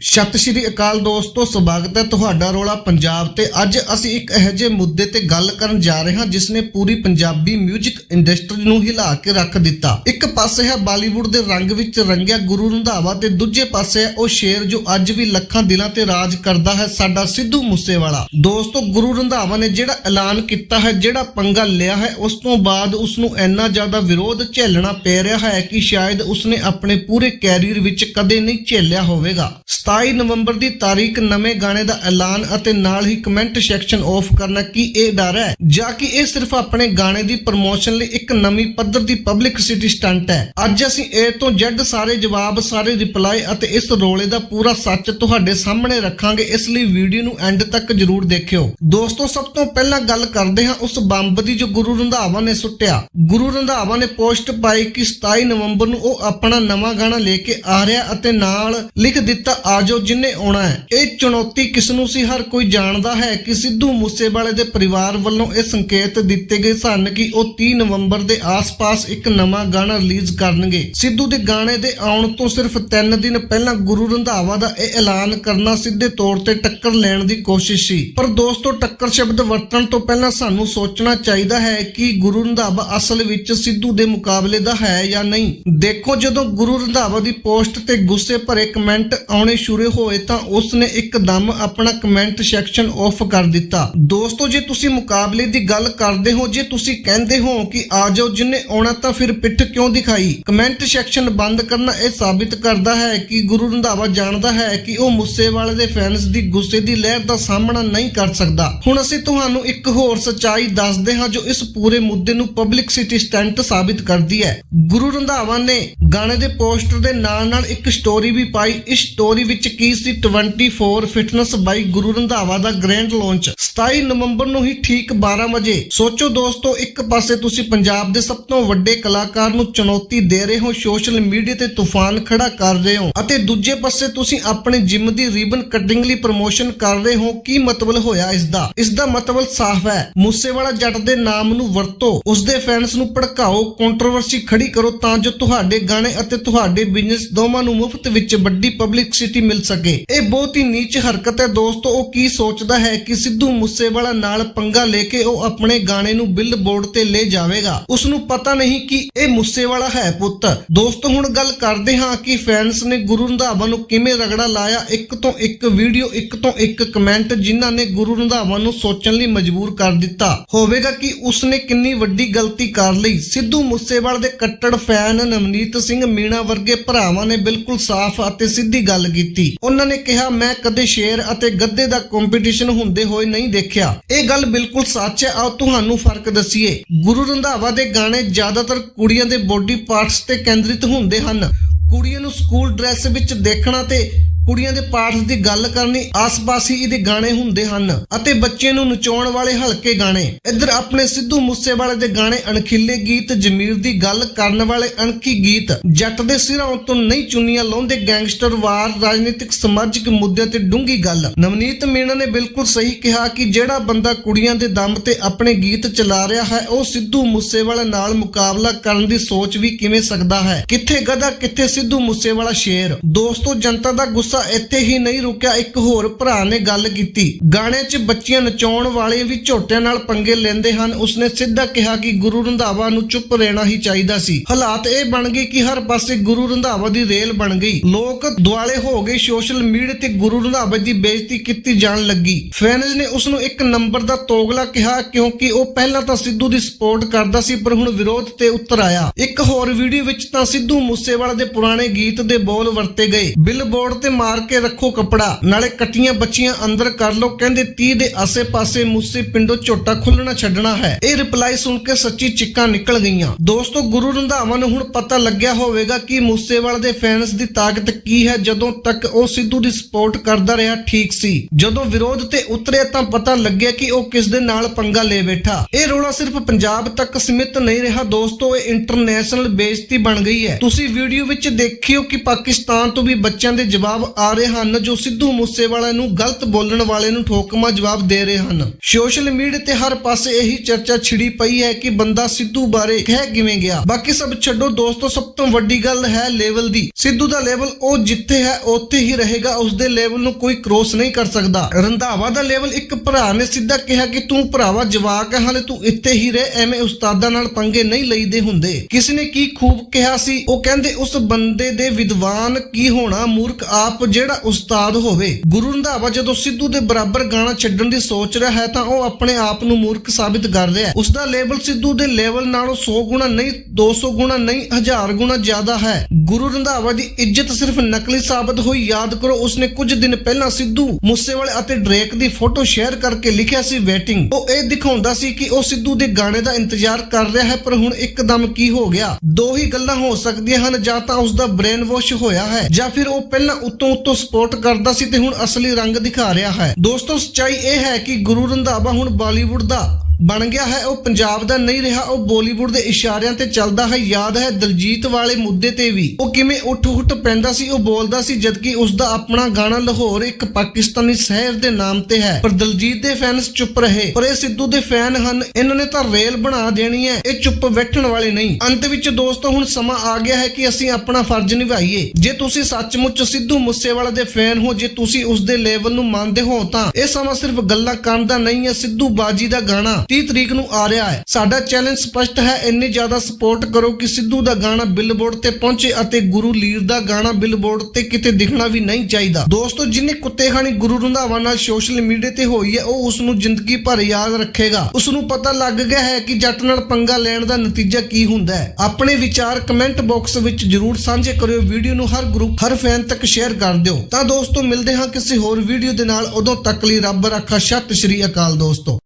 ਸਤਿ ਸ਼੍ਰੀ ਅਕਾਲ ਦੋਸਤੋ, ਸਵਾਗਤ ਹੈ ਤੁਹਾਡਾ ਰੋਲਾ ਪੰਜਾਬ ਤੇ। ਅੱਜ ਅਸੀਂ ਇੱਕ ਇਹੋ ਮੁੱਦੇ ਤੇ ਗੱਲ ਕਰਨ ਜਾ ਰਹੇ ਹਾਂ ਜਿਸ ਨੇ ਪੂਰੀ ਪੰਜਾਬੀ 뮤직 ਇੰਡਸਟਰੀ ਨੂੰ ਹਿਲਾ ਕੇ ਰੱਖ ਦਿੱਤਾ। ਇੱਕ ਪਾਸੇ ਹੈ ਬਾਲੀਵੁੱਡ ਦੇ ਰੰਗ ਵਿੱਚ ਰੰਗਿਆ ਗੁਰੂ ਰੰਧਾਵਾ ਤੇ ਦੂਜੇ ਪਾਸੇ ਹੈ ਉਹ ਸ਼ੇਰ ਜੋ ਅੱਜ ਵੀ ਲੱਖਾਂ ਦਿਲਾਂ ਤੇ ਰਾਜ ਕਰਦਾ ਹੈ, ਸਾਡਾ ਸਿੱਧੂ ਮੂਸੇਵਾਲਾ। ਦੋਸਤੋ, ਗੁਰੂ ਰੰਧਾਵਾ ਨੇ ਜਿਹੜਾ ਐਲਾਨ ਕੀਤਾ ਹੈ, ਜਿਹੜਾ ਪੰਗਾ ਲਿਆ ਹੈ, ਉਸ ਤੋਂ ਬਾਅਦ ਉਸ ਨੂੰ ਇੰਨਾ ਜ਼ਿਆਦਾ ਵਿਰੋਧ ਝੇਲਣਾ ਪੈ ਰਿਹਾ ਹੈ ਕਿ ਸ਼ਾਇਦ ਉਸਨੇ ਆਪਣੇ ਪੂਰੇ ਕੈਰੀਅਰ ਵਿੱਚ ਕਦੇ ਨਹੀਂ ਝੇਲਿਆ ਹੋਵੇਗਾ। 27 ਨਵੰਬਰ ਦੀ ਤਾਰੀਖ ਨਵੇਂ ਗਾਣੇ ਦਾ ਐਲਾਨ ਅਤੇ ਨਾਲ ਹੀ ਕਮੈਂਟ ਸੈਕਸ਼ਨ ਆਫ ਕਰਨਾ ਕੀ ਇਹ ਡਰ ਹੈ? ਜਾਂ ਕਿ ਇਹ ਸਿਰਫ ਆਪਣੇ ਗਾਣੇ ਦੀ ਪ੍ਰਮੋਸ਼ਨ ਲਈ ਇੱਕ ਨਵੀਂ ਪੱਧਰ ਦੀ ਪਬਲਿਸਿਟੀ ਸਟੰਟ ਹੈ? ਅੱਜ ਅਸੀਂ A ਤੋਂ Z ਸਾਰੇ ਜਵਾਬ, ਸਾਰੇ ਰਿਪਲਾਈ ਅਤੇ ਇਸ ਰੋਲੇ ਦਾ ਪੂਰਾ ਸੱਚ ਤੁਹਾਡੇ ਸਾਹਮਣੇ ਰੱਖਾਂਗੇ। ਇਸ ਲਈ ਵੀਡੀਓ ਨੂੰ ਐਂਡ ਤੱਕ ਜਰੂਰ ਦੇਖਿਓ। ਦੋਸਤੋ, ਸਭ ਤੋਂ ਪਹਿਲਾਂ ਗੱਲ ਕਰਦੇ ਹਾਂ ਉਸ ਬੰਬ ਦੀ ਜੋ ਗੁਰੂ ਰੰਧਾਵਾ ਨੇ ਸੁੱਟਿਆ। ਗੁਰੂ ਰੰਧਾਵਾ ਨੇ ਪੋਸਟ ਪਾਈ ਕਿ 27 ਨਵੰਬਰ ਨੂੰ ਉਹ ਆਪਣਾ ਨਵਾਂ ਗਾਣਾ ਲੈ ਕੇ ਆ ਰਿਹਾ ਅਤੇ ਨਾਲ ਲਿਖ ਦਿੱਤਾ ਆਜੋ ਜਿੰਨੇ ਆਉਣਾ ਹੈ, ਇਹ ਚੁਣੌਤੀ ਕਿਸ ਨੂੰ ਸੀ? ਹਰ ਕੋਈ ਜਾਣਦਾ ਹੈ ਕਿ ਸਿੱਧੂ ਮੂਸੇਵਾਲੇ ਦੇ ਪਰਿਵਾਰ ਵੱਲੋਂ ਇਹ ਸੰਕੇਤ ਦਿੱਤੇ ਗਏ ਸਨ ਕਿ ਉਹ 30 ਨਵੰਬਰ ਦੇ ਆਸ-ਪਾਸ ਇੱਕ ਨਵਾਂ ਗਾਣਾ ਰਿਲੀਜ਼ ਕਰਨਗੇ। ਸਿੱਧੂ ਦੇ ਗਾਣੇ ਦੇ ਆਉਣ ਤੋਂ ਸਿਰਫ 3 ਦਿਨ ਪਹਿਲਾਂ ਗੁਰੂ ਰੰਧਾਵਾ ਦਾ ਇਹ ਐਲਾਨ ਕਰਨਾ ਸਿੱਧੇ ਤੌਰ ਤੇ ਟੱਕਰ ਲੈਣ ਦੀ ਕੋਸ਼ਿਸ਼ ਸੀ। ਪਰ ਦੋਸਤੋ, ਟੱਕਰ ਸ਼ਬਦ ਵਰਤਣ ਤੋਂ ਪਹਿਲਾਂ ਸਾਨੂੰ ਸੋਚਣਾ ਚਾਹੀਦਾ ਹੈ ਕਿ ਗੁਰੂ ਰੰਧਾਵਾ ਅਸਲ ਵਿੱਚ ਸਿੱਧੂ ਦੇ ਮੁਕਾਬਲੇ ਦਾ ਹੈ ਜਾਂ ਨਹੀਂ। ਦੇਖੋ, ਜਦੋਂ ਗੁਰੂ ਰੰਧਾਵਾ ਦੀ ਪੋਸਟ ਤੇ ਗੁੱਸੇ ਭਰੇ ਕਮੈਂਟ ਆਉਣੇ ਸ਼ੁਰੂ ਹੋਏ ਤਾਂ ਉਸ ਨੇ ਇੱਕਦਮ ਆਪਣਾ ਕਮੈਂਟ ਸੈਕਸ਼ਨ ਆਫ ਕਰ ਦਿੱਤਾ। ਦੋਸਤੋ, ਜੇ ਤੁਸੀਂ ਮੁਕਾਬਲੇ ਦੀ ਗੱਲ ਕਰਦੇ ਹੋ, ਜੇ ਤੁਸੀਂ ਕਹਿੰਦੇ ਹੋ ਕਿ ਆ ਜਾਓ ਜਿੰਨੇ ਆਉਣਾ ਤਾਂ ਫਿਰ ਪਿੱਠ ਕਿਉਂ ਦਿਖਾਈ? ਕਮੈਂਟ ਸੈਕਸ਼ਨ ਬੰਦ ਕਰਨਾ ਇਹ ਸਾਬਿਤ ਕਰਦਾ ਹੈ ਕਿ ਗੁਰੂ ਰੰਧਾਵਾ ਜਾਣਦਾ ਹੈ ਕਿ ਉਹ ਮੁੱਸੇਵਾਲੇ ਦੇ ਫੈਨਸ ਦੀ ਗੁੱਸੇ ਦੀ ਲਹਿਰ ਦਾ ਸਾਹਮਣਾ ਨਹੀਂ ਕਰ ਸਕਦਾ। ਹੁਣ ਅਸੀਂ ਤੁਹਾਨੂੰ ਇੱਕ ਹੋਰ ਸਚਾਈ ਦੱਸਦੇ ਹਾਂ ਜੋ ਇਸ ਪੂਰੇ ਮੁੱਦੇ ਨੂੰ ਪਬਲਿਕ ਸਿਟੀ ਸਟੰਟ ਸਾਬਿਤ ਕਰਦੀ ਹੈ। ਗੁਰੂ ਰੰਧਾਵਾ ਨੇ ਗਾਣੇ ਦੇ ਪੋਸਟਰ ਦੇ ਨਾਲ ਨਾਲ ਇੱਕ ਸਟੋਰੀ ਵੀ ਪਾਈ। ਇਸ ਸਟੋਰੀ ਵਿੱਚ ਕੀ ਸੀ? 24 ਫਿਟਨੈਸ ਬਾਈ ਗੁਰੂ ਰੰਧਾਵਾ ਦਾ ਗ੍ਰੈਂਡ ਲਾਂਚ 27 ਨਵੰਬਰ ਨੂੰ ਹੀ ਠੀਕ 12 ਵਜੇ। ਸੋਚੋ ਦੋਸਤੋ, ਇੱਕ ਪਾਸੇ ਤੁਸੀਂ ਪੰਜਾਬ ਦੇ ਸਭ ਤੋਂ ਵੱਡੇ ਕਲਾਕਾਰ ਨੂੰ ਚੁਣੌਤੀ ਦੇ ਰਹੇ ਹੋ, ਸੋਸ਼ਲ ਮੀਡੀਆ ਤੇ ਤੂਫਾਨ ਖੜਾ ਕਰ ਰਹੇ ਹੋ, ਅਤੇ ਦੂਜੇ ਪਾਸੇ ਤੁਸੀਂ ਆਪਣੇ ਜਿਮ ਦੀ ਰਿਬਨ ਕਟਿੰਗ ਲਈ ਪ੍ਰਮੋਸ਼ਨ ਕਰ ਰਹੇ ਹੋ, ਕੀ ਮਤਲਬ ਹੋਇਆ ਇਸ ਦਾ ਇਸ ਦਾ ਮਤਲਬ ਸਾਫ਼ ਹੈ, ਮੂਸੇਵਾਲਾ ਜੱਟ ਦੇ ਨਾਮ ਨੂੰ ਵਰਤੋ ਉਸ ਦੇ ਫੈਨਸ ਨੂੰ ਭੜਕਾਓ ਕੰਟਰੋਵਰਸੀ ਖੜੀ ਕਰੋ, ਤਾਂ ਜੋ ਤੁਹਾਡੇ ਗਾਣੇ ਅਤੇ ਤੁਹਾਡੇ ਬਿਜ਼ਨਸ ਦੋਵਾਂ ਨੂੰ ਮੁਫਤ ਵਿੱਚ ਵੱਡੀ ਪਬਲਿਸਿਟੀ ਮਿਲ ਸਕੇ। ਇਹ ਬਹੁਤ ਹੀ ਨੀਚ ਹਰਕਤ ਹੈ ਦੋਸਤੋ। ਉਹ ਕੀ ਸੋਚਦਾ ਹੈ ਕਿ ਸਿੱਧੂ ਮੂਸੇਵਾਲਾ ਨਾਲ ਪੰਗਾ ਲੈ ਕੇ ਉਹ ਆਪਣੇ ਗਾਣੇ ਨੂੰ ਬਿਲਬੋਰਡ ਤੇ ਲੈ ਜਾਵੇਗਾ। ਉਸ ਨੂੰ ਪਤਾ ਨਹੀਂ ਕਿ ਇਹ ਮੂਸੇਵਾਲਾ ਹੈ ਪੁੱਤ। ਦੋਸਤੋ, ਹੁਣ ਗੱਲ ਕਰਦੇ ਹਾਂ ਕਿ ਫੈਨਸ ਨੇ ਗੁਰੂ ਰੰਧਾਵਾ ਨੂੰ ਕਿਵੇਂ ਰਗੜਾ ਲਾਇਆ। ਇੱਕ ਤੋਂ ਇੱਕ ਵੀਡੀਓ ਇੱਕ ਤੋਂ ਇੱਕ ਕਮੈਂਟ ਜਿਨ੍ਹਾਂ ਨੇ ਗੁਰੂ ਰੰਧਾਵਾ ਨੂੰ ਸੋਚਣ ਲਈ ਮਜਬੂਰ ਕਰ ਦਿੱਤਾ। ਹੋਵੇਗਾ ਕਿ ਉਸਨੇ ਕਿੰਨੀ ਵੱਡੀ ਗਲਤੀ ਕਰ ਲਈ। ਸਿੱਧੂ ਮੂਸੇਵਾਲੇ ਦੇ ਕੱਟੜ ਫੈਨ ਨਵਨੀਤ ਸਿੰਘ ਮੀਣਾ ਵਰਗੇ ਭਰਾਵਾਂ ਨੇ ਬਿਲਕੁਲ ਸਾਫ਼ ਅਤੇ ਸਿੱਧੀ ਗੱਲ ਕੀਤੀ। ਉਹਨਾਂ ਨੇ ਕਿਹਾ, ਮੈਂ ਕਦੇ ਸ਼ੇਰ ਅਤੇ ਗੱਦੇ ਦਾ ਕੰਪੀਟੀਸ਼ਨ ਹੁੰਦੇ ਹੋਏ ਨਹੀਂ ਦੇਖਿਆ। ਇਹ ਗੱਲ ਬਿਲਕੁਲ ਸੱਚ ਹੈ। ਆਓ ਤੁਹਾਨੂੰ ਫ਼ਰਕ ਦੱਸੀਏ। ਗੁਰੂ ਰੰਧਾਵਾ ਦੇ ਗਾਣੇ ਜ਼ਿਆਦਾਤਰ ਕੁੜੀਆਂ ਦੇ ਬੋਡੀ ਪਾਰਟਸ ਤੇ ਕੇਂਦਰਿਤ ਹੁੰਦੇ ਹਨ। ਕੁੜੀਆਂ ਨੂੰ ਸਕੂਲ ਡਰੈਸ ਵਿੱਚ ਦੇਖਣਾ ਤੇ ਕੁੜੀਆਂ ਦੇ ਪਾਠ ਦੀ ਗੱਲ ਕਰਨੀ ਆਸ-ਪਾਸ ਹੀ ਇਹਦੇ ਗਾਣੇ ਹੁੰਦੇ ਹਨ ਅਤੇ ਬੱਚੇ ਨੂੰ ਨਚਾਉਣ ਵਾਲੇ ਹਲਕੇ ਗਾਣੇ। ਇੱਧਰ ਆਪਣੇ ਸਿੱਧੂ ਮੂਸੇਵਾਲੇ ਦੇ ਗਾਣੇ ਅਣਖਿੱਲੇ ਗੀਤ ਜ਼ਮੀਰ ਦੀ ਗੱਲ ਕਰਨ ਵਾਲੇ ਅਣਖੀ ਗੀਤ। ਜੱਟ ਦੇ ਸਿਰਾਂ ਤੋਂ ਨਹੀਂ ਚੁੰਨੀਆਂ ਲਾਉਂਦੇ ਗੈਂਗਸਟਰ ਵਾਰ, ਰਾਜਨੀਤਿਕ ਸਮਾਜਿਕ ਮੁੱਦਿਆਂ ਤੇ ਡੂੰਗੀ ਗੱਲ। ਨਵਨੀਤ ਮੀਣਾ ਨੇ ਬਿਲਕੁਲ ਸਹੀ ਕਿਹਾ ਕਿ ਜਿਹੜਾ ਬੰਦਾ ਕੁੜੀਆਂ ਦੇ ਦਮ ਤੇ ਆਪਣੇ ਗੀਤ ਚਲਾ ਰਿਹਾ ਹੈ, ਉਹ ਸਿੱਧੂ ਮੂਸੇਵਾਲੇ ਨਾਲ ਮੁਕਾਬਲਾ ਕਰਨ ਦੀ ਸੋਚ ਵੀ ਕਿਵੇਂ ਸਕਦਾ ਹੈ? ਕਿੱਥੇ ਗਧਾ, ਕਿੱਥੇ ਸਿੱਧੂ ਮੂਸੇਵਾਲਾ ਸ਼ੇਰ? ਦੋਸਤੋ, ਜਨਤਾ ਦਾ ਗੁੱਸਾ ਇੱਥੇ ਹੀ ਨਹੀਂ ਰੁਕਿਆ, ਇੱਕ ਹੋਰ ਭਰਾ ਨੇ ਗੱਲ ਕੀਤੀ। ਗਾਣੇ 'ਚ ਬੱਚੀਆਂ ਨਚਾਉਣ ਵਾਲੇ ਵੀ ਝੋਟਿਆਂ ਨਾਲ ਪੰਗੇ ਲੈਂਦੇ ਹਨ। ਉਸਨੇ ਸਿੱਧਾ ਕਿਹਾ ਕਿ ਗੁਰੂ ਰੰਧਾਵਾ ਨੂੰ ਚੁੱਪ ਰਹਿਣਾ ਹੀ ਚਾਹੀਦਾ ਸੀ। ਹਾਲਾਤ ਇਹ ਬਣ ਗਏ ਕਿ ਹਰ ਪਾਸੇ ਗੁਰੂ ਰੰਧਾਵਾ ਦੀ ਰੇਲ ਬਣ ਗਈ। ਲੋਕ ਦੁਆਲੇ ਹੋ ਗਏ। ਸੋਸ਼ਲ ਮੀਡੀਆ ਤੇ ਗੁਰੂ ਰੰਧਾਵਾ ਦੀ ਬੇਇੱਜ਼ਤੀ ਕੀਤੀ ਜਾਣ ਲੱਗੀ। ਫੈਨਸ ਨੇ ਉਸ ਨੂੰ ਇੱਕ ਨੰਬਰ ਦਾ ਤੋਗਲਾ ਕਿਹਾ ਕਿਉਂਕਿ ਉਹ ਪਹਿਲਾਂ ਤਾਂ ਸਿੱਧੂ ਦੀ ਸਪੋਰਟ ਕਰਦਾ ਸੀ, ਪਰ ਹੁਣ ਵਿਰੋਧ ਤੇ ਉਤਰ ਆਇਆ। ਇੱਕ ਹੋਰ ਵੀਡੀਓ ਵਿੱਚ ਤਾਂ ਸਿੱਧੂ ਮੂਸੇਵਾਲਾ ਦੇ ਪੁਰਾਣੇ ਗੀਤ ਦੇ ਬੋਲ ਵਰਤੇ ਗਏ। ਬਿਲਬੋਰਡ ਤੇ ਮਾਰ ਕੇ ਰੱਖੋ ਕਪੜਾ। ਨਾਲੇ ਕੱਟੀਆਂ ਬੱਚੀਆਂ ਅੰਦਰ ਕਰ ਲਓ। ਕਹਿੰਦੇ 30 ਦੇ ਆਸੇ-ਪਾਸੇ ਮੂਸੇ ਪਿੰਡੋਂ ਝੋਟਾ ਖੁੱਲਣਾ ਛੱਡਣਾ ਹੈ। ਇਹ ਰਿਪਲਾਈ ਸੁਣ ਕੇ ਸੱਚੀ ਚਿੱਕਾਂ ਨਿਕਲ ਗਈਆਂ। ਦੋਸਤੋ, ਗੁਰੂ ਰੰਧਾਵਾ ਨੂੰ ਹੁਣ ਪਤਾ ਲੱਗਿਆ ਹੋਵੇਗਾ ਕਿ ਮੂਸੇਵਾਲੇ ਦੇ ਫੈਨਸ ਦੀ ਤਾਕਤ ਕੀ ਹੈ। ਜਦੋਂ ਤੱਕ ਉਹ ਸਿੱਧੂ ਦੀ ਸਪੋਰਟ ਕਰਦਾ ਰਿਹਾ, ਠੀਕ ਸੀ। ਜਦੋਂ ਵਿਰੋਧ ਤੇ ਉਤਰਿਆ ਤਾਂ ਪਤਾ ਲੱਗਿਆ ਕਿ ਉਹ ਕਿਸ ਦੇ ਨਾਲ ਪੰਗਾ ਲੈ ਬੈਠਾ। ਇਹ ਰੋਲਾ ਸਿਰਫ ਪੰਜਾਬ ਤੱਕ ਸੀਮਿਤ ਨਹੀਂ ਰਿਹਾ। ਦੋਸਤੋ, ਇਹ ਇੰਟਰਨੈਸ਼ਨਲ ਬੇਇੱਜ਼ਤੀ ਬਣ ਗਈ ਹੈ। ਤੁਸੀਂ ਵੀਡੀਓ ਵਿੱਚ ਦੇਖਿਓ ਕਿ ਪਾਕਿਸਤਾਨ ਤੋਂ ਵੀ ਬੱਚਿਆਂ ਦੇ ਜਵਾਬ ਆ ਰਹੇ ਹਨ, ਜੋ ਸਿੱਧੂ ਮੂਸੇਵਾਲਾ ਨੂੰ ਗਲਤ ਬੋਲਣ ਵਾਲੇ ਨੂੰ ਠੋਕਮਾ ਜਵਾਬ ਦੇ ਰਹੇ ਹਨ। ਸੋਸ਼ਲ ਮੀਡੀਆ ਤੇ ਹਰ ਪਾਸੇ ਇਹੀ ਚਰਚਾ ਛਿੜੀ ਪਈ ਹੈ ਕਿ ਬੰਦਾ ਸਿੱਧੂ ਬਾਰੇ ਕਹਿ ਕਿਵੇਂ ਗਿਆ। ਬਾਕੀ ਸਭ ਛੱਡੋ ਦੋਸਤੋ, ਸਭ ਤੋਂ ਵੱਡੀ ਗੱਲ ਹੈ ਲੈਵਲ ਦੀ। ਸਿੱਧੂ ਦਾ ਲੈਵਲ ਉਹ ਜਿੱਥੇ ਹੈ, ਉੱਥੇ ਹੀ ਰਹੇਗਾ ਉਸ ਦੇ ਲੈਵਲ ਨੂੰ ਕੋਈ ਕ੍ਰੋਸ ਨਹੀਂ ਕਰ ਸਕਦਾ। ਰੰਧਾਵਾ ਦਾ ਲੈਵਲ ਇੱਕ ਭਰਾ ਨੇ ਸਿੱਧਾ ਕਿਹਾ ਕਿ ਤੂੰ ਭਰਾਵਾ ਜਵਾਕ ਹੈ ਹਾਲੇ ਤੂੰ ਇੱਥੇ ਹੀ ਰਹਿ, ਐਵੇਂ ਉਸਤਾਦਾਂ ਨਾਲ ਪੰਗੇ ਨਹੀਂ ਲਈਦੇ ਹੁੰਦੇ। ਕਿਸ ਨੇ ਕੀ ਖੂਬ ਕਿਹਾ ਸੀ, ਉਹ ਕਹਿੰਦੇ, ਉਸ ਬੰਦੇ ਦੇ ਵਿਦਵਾਨ ਕੀ ਹੋਣਾ, ਮੂਰਖ ਆਪ ਜਿਹੜਾ ਉਸਤਾਦ ਹੋਵੇ, ਗੁਰੂ ਰੰਧਾਵਾ ਜਦੋਂ ਸਿੱਧੂ ਦੇ ਬਰਾਬਰ ਗਾਣਾ ਛੱਡਣ ਦੀ ਸੋਚ ਰਿਹਾ ਹੈ ਤਾਂ ਉਹ ਆਪਣੇ ਆਪ ਨੂੰ ਮੂਰਖ ਸਾਬਿਤ ਕਰ ਰਿਹਾ ਹੈ। ਉਸ ਦਾ ਲੈਵਲ ਸਿੱਧੂ ਦੇ ਲੈਵਲ ਨਾਲੋਂ 100 ਗੁਣਾ ਨਹੀਂ 200 ਗੁਣਾ ਨਹੀਂ 1000 ਗੁਣਾ ਜ਼ਿਆਦਾ ਹੈ। ਗੁਰੂ ਰੰਧਾਵਾ ਦੀ ਇੱਜ਼ਤ ਸਿਰਫ ਨਕਲੀ ਸਾਬਤ ਹੋਈ, ਯਾਦ ਕਰੋ ਉਸਨੇ ਕੁਝ ਦਿਨ ਪਹਿਲਾਂ ਸਿੱਧੂ, ਮੂਸੇਵਾਲੇ ਅਤੇ ਡਰੇਕ ਦੀ ਫੋਟੋ ਸ਼ੇਅਰ ਕਰਕੇ ਲਿਖਿਆ ਸੀ ਵੇਟਿੰਗ ਉਹ ਇਹ ਦਿਖਾਉਂਦਾ ਸੀ ਕਿ ਉਹ ਸਿੱਧੂ ਦੇ ਗਾਣੇ ਦਾ ਇੰਤਜ਼ਾਰ ਕਰ ਰਿਹਾ ਹੈ, ਪਰ ਹੁਣ ਇੱਕਦਮ ਕੀ ਹੋ ਗਿਆ? ਦੋ ਹੀ ਗੱਲਾਂ ਹੋ ਸਕਦੀਆਂ ਹਨ, ਜਾਂ ਤਾਂ ਉਸ ਦਾ ਬ੍ਰੇਨ ਵਾਸ਼ ਹੋਇਆ ਹੈ, ਜਾਂ ਫਿਰ ਉਹ ਪਹਿਲਾਂ ਉਤੋਂ ਤੋਂ ਸਪੋਰਟ ਕਰਦਾ ਸੀ ਤੇ ਹੁਣ ਅਸਲੀ ਰੰਗ ਦਿਖਾ ਰਿਹਾ ਹੈ। ਦੋਸਤੋ, ਸੱਚਾਈ ਇਹ ਹੈ ਕਿ ਗੁਰੂ ਰੰਧਾਵਾ ਹੁਣ ਬਾਲੀਵੁੱਡ ਦਾ ਬਣ ਗਿਆ ਹੈ, ਉਹ ਪੰਜਾਬ ਦਾ ਨਹੀਂ ਰਿਹਾ, ਉਹ ਬਾਲੀਵੁੱਡ ਦੇ ਇਸ਼ਾਰਿਆਂ ਤੇ ਚੱਲਦਾ ਹੈ, ਯਾਦ ਹੈ ਦਲਜੀਤ ਵਾਲੇ ਮੁੱਦੇ ਤੇ ਵੀ। ਉਹ ਕਿਵੇਂ ਉੱਠ ਉੱਠ ਪੈਂਦਾ ਸੀ, ਉਹ ਬੋਲਦਾ ਸੀ, ਜਦਕਿ ਉਸ ਦਾ ਆਪਣਾ ਗਾਣਾ ਲਾਹੌਰ ਇੱਕ ਪਾਕਿਸਤਾਨੀ ਸ਼ਹਿਰ ਦੇ ਨਾਮ ਤੇ ਹੈ। ਪਰ ਦਲਜੀਤ ਦੇ ਫੈਨਸ ਚੁੱਪ ਰਹੇ, ਪਰ ਇਹ ਸਿੱਧੂ ਦੇ ਫੈਨ ਹਨ, ਇਹਨਾਂ ਨੇ ਤਾਂ ਰੇਲ ਬਣਾ ਦੇਣੀ ਹੈ, ਇਹ ਚੁੱਪ ਬੈਠਣ ਵਾਲੇ ਨਹੀਂ। ਅੰਤ ਵਿੱਚ ਦੋਸਤੋ, ਹੁਣ ਸਮਾਂ ਆ ਗਿਆ ਹੈ ਕਿ ਅਸੀਂ ਆਪਣਾ ਫਰਜ਼ ਨਿਭਾਈਏ। ਜੇ ਤੁਸੀਂ ਸੱਚਮੁੱਚ ਸਿੱਧੂ ਮੂਸੇਵਾਲਾ ਦੇ ਫੈਨ ਹੋ, ਜੇ ਤੁਸੀਂ ਉਸ ਦੇ ਲੈਵਲ ਨੂੰ ਮੰਨਦੇ ਹੋ, ਤਾਂ ਇਹ ਸਮਾਂ ਸਿਰਫ ਗੱਲਾਂ ਕਰਨ ਦਾ ਨਹੀਂ ਹੈ, ਸਿੱਧੂ ਬਾਜੀ ਦਾ ਗਾਣਾ। 30 ਤਰੀਕ ਨੂੰ ਆ ਰਿਹਾ ਹੈ। ਸਾਡਾ ਚੈਲੰਜ ਸਪਸ਼ਟ ਹੈ, ਇੰਨੀ ਜ਼ਿਆਦਾ ਸਪੋਰਟ ਕਰੋ ਕਿ ਸਿੱਧੂ ਦਾ ਗਾਣਾ ਬਿਲਬੋਰਡ ਤੇ ਪਹੁੰਚੇ ਅਤੇ ਗੁਰੂ ਲੀਰ ਦਾ ਗਾਣਾ ਬਿਲਬੋਰਡ ਤੇ ਕਿਤੇ ਦਿਖਣਾ ਵੀ ਨਹੀਂ ਚਾਹੀਦਾ। ਦੋਸਤੋ, ਜਿਨੇ ਕੁੱਤੇ ਗੁਰੂ ਰੰਧਾਵਾ ਨਾਲ ਸੋਸ਼ਲ ਮੀਡੀਆ ਤੇ ਹੋਈ ਹੈ, ਉਹ ਉਸ ਨੂੰ ਜ਼ਿੰਦਗੀ ਭਰ ਯਾਦ ਰੱਖੇਗਾ। ਉਸ ਨੂੰ ਪਤਾ ਲੱਗ ਗਿਆ ਹੈ ਕਿ ਜੱਟ ਨਾਲ ਪੰਗਾ ਲੈਣ ਦਾ ਨਤੀਜਾ ਕੀ ਹੁੰਦਾ ਹੈ। ਆਪਣੇ ਵਿਚਾਰ ਕਮੈਂਟ ਬਾਕਸ ਵਿੱਚ ਜਰੂਰ ਸਾਂਝੇ ਕਰਿਓ। ਵੀਡੀਓ ਨੂੰ ਹਰ ਗਰੁੱਪ ਹਰ ਫੈਨ ਤੱਕ ਸ਼ੇਅਰ ਕਰ ਦਿਓ। ਤਾਂ ਦੋਸਤੋ, ਮਿਲਦੇ ਹਾਂ ਕਿਸੇ ਹੋਰ ਵੀਡੀਓ ਦੇ ਨਾਲ। ਉਦੋਂ ਤੱਕ ਲਈ ਰੱਬ ਰੱਖਾ। ਸਤਿ ਸ਼੍ਰੀ ਅਕਾਲ ਦੋਸਤੋ।